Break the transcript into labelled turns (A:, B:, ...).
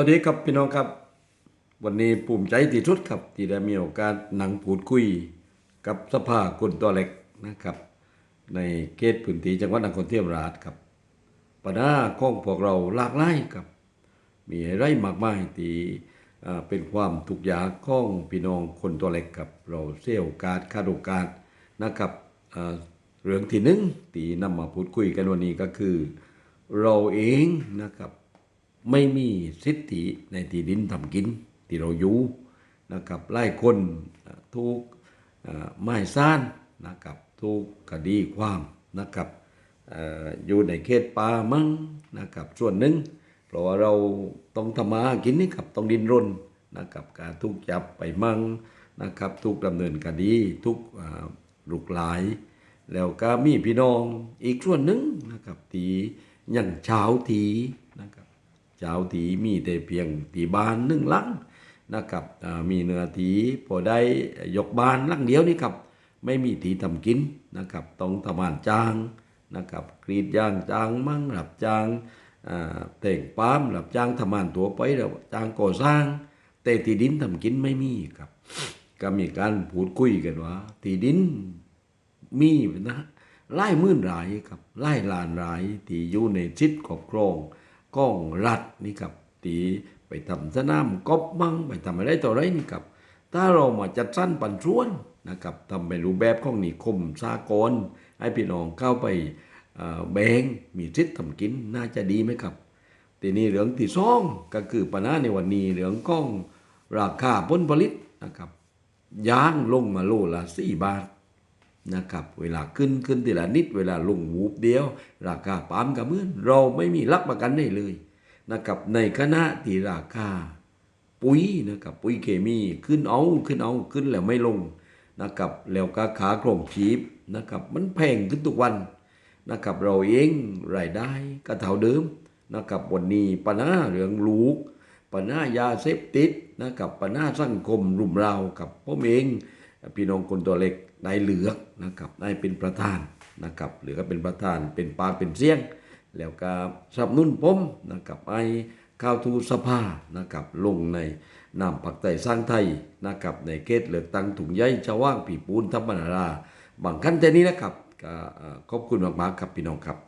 A: วัสดีครับพี่น้องครับ วันนี้ภูมิใจที่สุดครับ ที่ได้มีโอกาสหนังพูดคุย กับสภาคนตัวเล็กนะครับ ในเขตพื้นที่จังหวัดนครเทียมราชครับปัญหาของพวกเราหลากหลายครับ มีอะไรมากมายที่เป็นความทุกข์ยากของพี่น้องคนตัวเล็กครับ เราเสียโอกาสขาดโอกาสนะครับเรื่องที่หนึ่งที่นำมาพูดคุยกันวันนี้ก็คือ เราเองนะครับ ไม่มีสิทธิในที่ดินทำกินที่เราอยู่นะครับไล่คนอ่าถูกไม้ซ่านนะครับถูกคดีความนะครับออยู่ในเขตป่ามั่งนะครับส่วนหนึ่งเพราะว่าเราต้องทำมาหากินนี่ครับต้องดินรนนะครับการถูกจับไปมั่งนะครับถูกดำเนินคดีทุกอ่าลูกหลาย แล้วก็มีพี่น้องอีกส่วนหนึ่งนะครับที่ยังเช้าที เจ้าทีมีแต่เพียงตีบ้านหนึ่งหลังนะครับมีเนื้อทีพอได้ยกบ้านหลังเดียวนี่ครับ ไม่มีทีทำกินนะครับต้องทำงานจ้างนะครับกรีดยางจ้างมั่งรับจ้างแต่งปาล์มรับจ้างทำงานตัวไปแล้วจ้างก่อสร้าง แต่ทีดินทำกินไม่มีครับ ก็มีการพูดคุยกันว่าทีดินมีนะไล่มื่นรายครับไล่ลานรายที่อยู่ในชิดขอบครอง ก้องรัฐนี่ครับตีไปทำสนามกบมังไปทำอะไรต่ออะไรนี่ครับ ถ้าเรามาจัดสั้นปันส่วนนะครับทำเป็นรูปแบบของนิคมสากลให้พี่น้องเข้าไปแบ่งมีทธิ์ทำกินน่าจะดีไหมครับทีนี้เรื่องที่สองก็คือปัญหาในวันนี้เรื่องของราคาผลผลิตนะครับยางลงมาโลละสี่บาท นะครับเวลาขึ้นขึ้นทีละนิดเวลาลงวูบเดียว ราคาปาล์มกับเมื่อนเราไม่มีรับประกันได้เลยนะครับในคณะที่ราคาปุ๋ยนะครับปุ๋ยเคมีขึ้นเอาขึ้นเอาขึ้นแล้วไม่ลงนะครับแล้วก็ขาโครงชีพนะครับมันแพงขึ้นทุกวันนะครับเราเองรายได้ก็เท่าเดิมนะครับวันนี้ปัญหาเรื่องลูกปัญหายาเสพติดนะครับปัญหาสังคมรุมเรากับผมเอง พี่น้องคนตัวเล็กนายเหลือนะครับนายเป็นประธานนะครับเหลือก็เป็นประธานเป็นปากเป็นเสียง แล้วก็สนับสนุนผมนะครับไอ้ข้าวทูสภานะครับลงในนามผักไต่สร้างไทยนะครับในเขตเลือกตั้งถุงใยชาวว่างผีปูนธรรมนาราบางขั้นแต่นี้นะครับก็ขอบคุณมากๆครับพี่น้องครับ